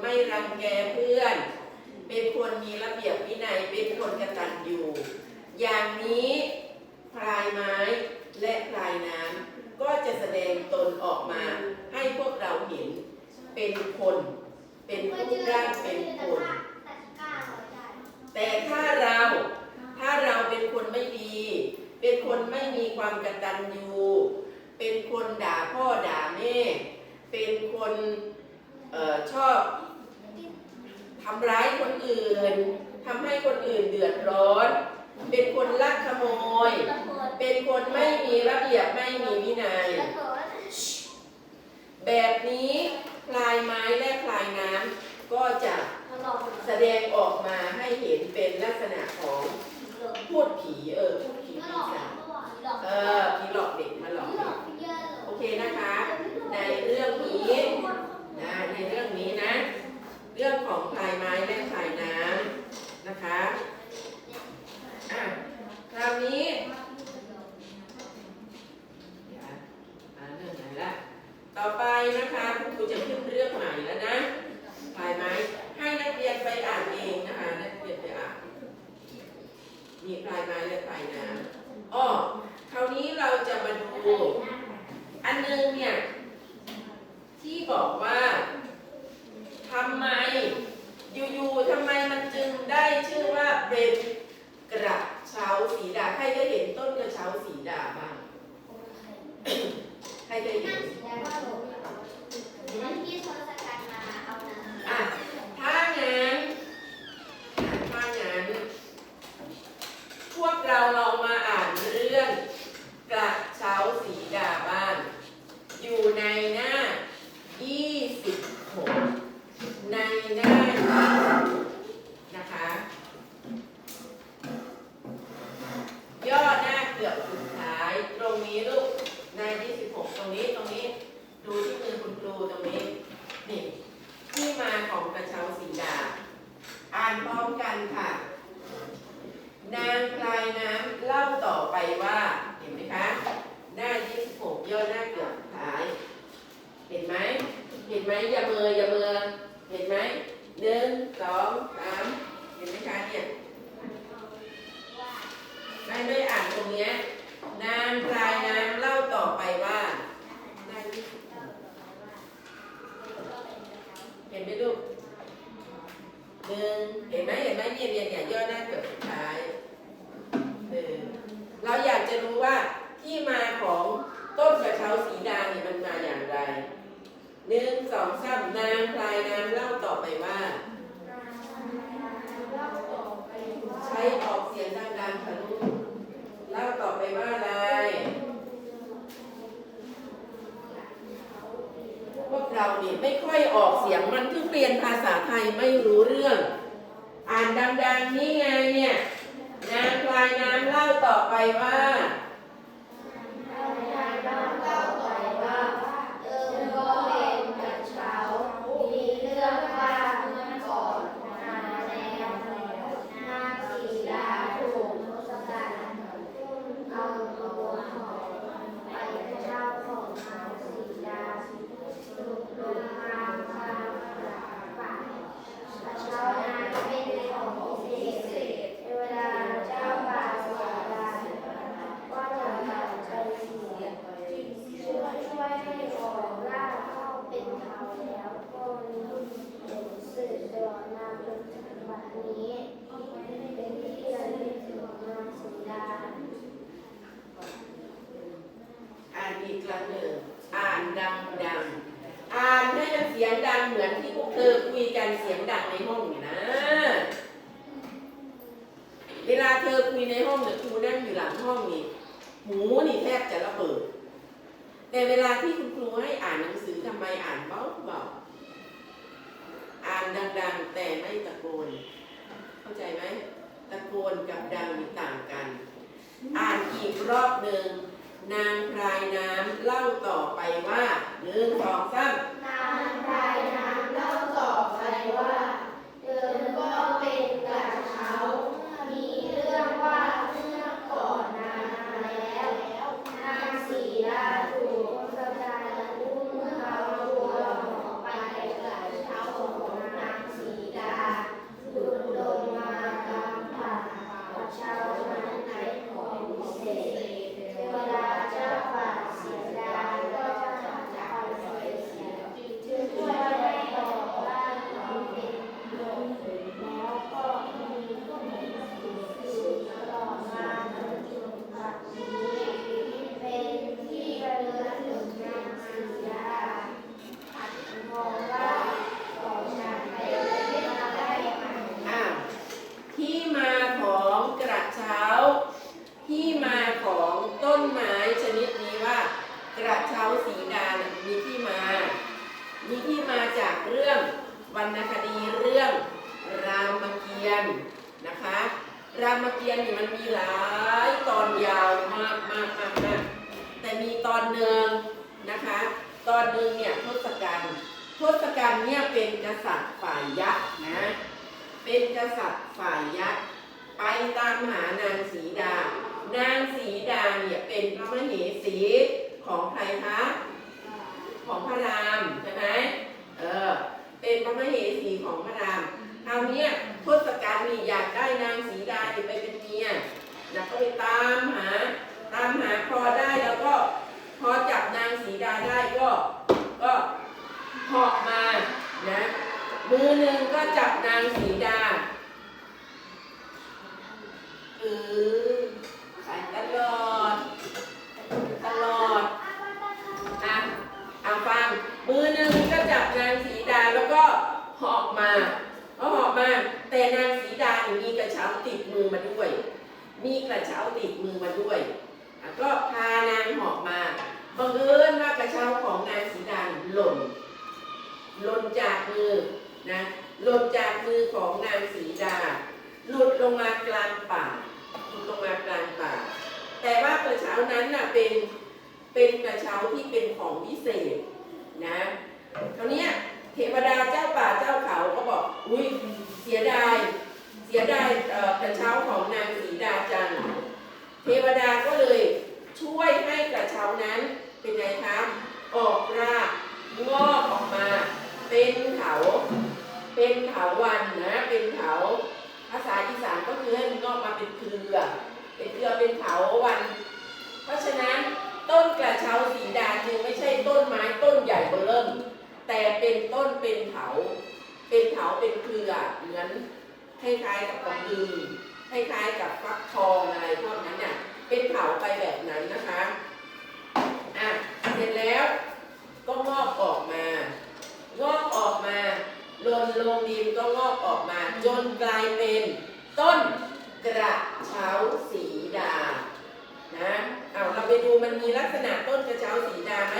ไม่รังแกเพื่อน เป็นคนมีระเบียบวินัย เป็นคนกตัญญูอย่างนี้พลายไม้และพลายน้ำก็จะแสดงตนออกมาให้พวกเราเห็นเป็นคน เป็นรูปร่างเป็นคน แต่ถ้าเราถ้าเราเป็นคนไม่ดี เป็นคนไม่มีความกตัญญูเป็นคนด่าพ่อด่าแม่ เป็นคนออชอบ ทำร้ายคนอื่นทำให้คนอื่นเดือดร้อน เป็นคนลักขโมย เป็นคนไม่มีระเบียบไม่มีวินัย แบบนี้พลายไม้และพลายน้ำก็จะแสดงออกมาให้เห็นเป็นลักษณะของพูดผีเออพูดผีปีศาจเออผีหลอกเด็กมาหลอกเด็กโอเคนะคะ ในเรื่องนี้นะในเรื่องนี้นะ เรื่องของพลายไม้และพลายน้ำนะคะอะคราวนี้เดี๋ยวอ่านเรื่องไหนละต่อไปนะคะคุณครูจะขึ้นเรื่องใหม่แล้วนะพลายไม้ให้นักเรียนไปอ่านเองนะคะนักเรียนไปอ่านมีพลายไม้และพลายน้ำอ้อคราวนี้เราจะมาดู อันหนึงเนี่ย ที่บอกว่าทำไม อยู่ๆทำไมมันจึงได้ชื่อว่าเป็นกระเช้าสีดาใครเคยเห็นต้นกระเช้าสีดาบ้างใครเคยเห็น อะถ้างั้นถ้างั้น พวกเราลองมาอ่านเรื่องกระเช้าสีดาบ้าน อยู่ในหน้า 26 ในหน้านะคะ ย่อหน้าเกือบสุดท้าย ตรงนี้ลูกใน26 ตรงนี้ ตรงนี้ ดูที่มือคุณครูตรงนี้ นี่ ที่มาของกระเช้าสีดาานพร้อมกันค่ะ นางพลายน้ำเล่าต่อไปว่าเห็นไหมคะ หน้า26ย่อหน้าเกือบท้าย เห็นไหม เห็นไหมอย่าเมืออย่าเมือเห็นไหมหนึ่งสองสามเห็นไหมคะเนี่ยไม่ไม่อ่านตรงเนี้ยนางพลายน้ำเล่าต่อไปว่าหน้า26เห็นไหมลูกหนึ่งเห็นไหมเห็นไหมเนี่ย เนี่ยเนี่ยย่อหน้าเกือบสุดท้ายหนึ่งเราอยากจะรู้ว่าที่มาของต้นกระเช้าสีดาเนี่ยมันมาอย่างไรหนึ่งสองสามนางพลายน้ำเล่าต่อไปว่า ใช้ออกเสียงดังๆค่ะลูกเล่าต่อไปว่าอะไร พวกเราเนี่ยไม่ค่อยออกเสียงมันคือเรียนภาษาไทยไม่รู้เรื่องานดังๆนี่ไงเนี่ยนางพลายน้ำเล่าต่อไปว่า อ่านอีกครั้งหนึ่งอ่านดังดังๆอ่านให้มันเสียงดังเหมือนที่พวกเธอคุยกันเสียงดังในห้องนี่นะ เวลาเธ อคุยในห้องเนี่ยครูนั่งอยู่หลังห้องนี่หูนี่แทบจะระเบิด แต่เวลาที่คุณครูให้อ่านหนังสือทำไมอ่านเบาเบาอ่านดังๆ แต่ไม่ตะโกน เข้าใจไหมตะโกนกับดังนี่ต่างกัน อ่านอีกรอบหนึ่งนางพรายน้ำเล่าต่อไปว่าหนึ่งสองสาม นางพรายน้ำเล่าต่อไปว่าเดิมก็เป็นกระเช้า มีเรื่องว่าเมื่อก่อนนานแล้ว นางสีดาถูกสะพานอุ้มเอาตัวออกไปกระเช้าของนา ที่มาจากเรื่องวรรณคดีเรื่องรามเกียรติ์นะคะ รามเกียรติ์นี่มันมีหลายตอนยาวมากมากมากมากแต่ มีตอนหนึ่งนะคะ ตอนหนึ่งเนี่ยทศกัณฐ์ทศกัณฐ์เนี่ยเป็นกษัตริย์ฝ่ายยักษ์นะ เป็นกษัตริย์ฝ่ายยักษ์ไปตามหานางสีดา นางสีดาเนี่ยเป็นพระมเหสีของใครคะของพระรามใช่ไหมเออ เป็นพระมเหสีของพระรามคราวนี้ทศกัณฐ์นี่อยากได้นางสีดาไปเป็นเมียแล้วก็ไปตามหา ตามหาพอได้แล้วก็ พอจับนางสีดาได้ก็ ก็เหาะมานะ มือหนึ่งก็ จับนางสีดาเออไปตลอด ตลอดอะเอาฟัง มือหนึ่งก็จับนางสีดาแล้วก็หาะมาก็หาะมา แต่นางสีดานี่มีกระเช้าติดมือมาด้วย มีกระเช้าติดมือมาด้วยก็พานางหาะมาบังเอิญว่ากระเช้าของนางสีดาหล่นหล่นจากมือนะ หล่นจากมือของนางสีดา หลุดลงมากลางป่าหลุดลงมากลางป่า แต่ว่ากระเช้านั้นน่ะเป็นเป็นกระเช้าที่เป็นของวิเศษนะคราวนี้เทวดาเจ้าป่าเจ้าเขาก็บอกอุ้ยเสียดายเสียดายกระเช้าของนางสีดาจังเทวดาก็เลยช่วยให้กระเช้านั้นเป็นไงคะออกรากงอกออกมา เป็นเขา เป็นเขาวันนะเป็นเขาภาษาอีสานก็คือให้มันงอกมาเป็นเครือเป็นเครือเป็นเขาวัน เพราะฉะนั้นต้นกระเช้าสีดาจึงไม่ใช่ต้นไม้ต้นใหญ่เบ้อเริ่ม แต่เป็นต้นเป็นเขาเป็นเขาเป็นเครือเหมือนคล้ายๆกับกระบือคล้ายๆกับฟักทองอะไรพวกนั้นเนี่ยเป็นเขาไปแบบนั้นนะคะอะเสร็จแล้วก็งอกออกมา งอกออกมาห ลงดินก็งอกออกมาจนกลายเป็นต้นกระเช้าสีดา นะ เอาเราไปดูมันมีลักษณะต้นกระเช้าสีดาไหม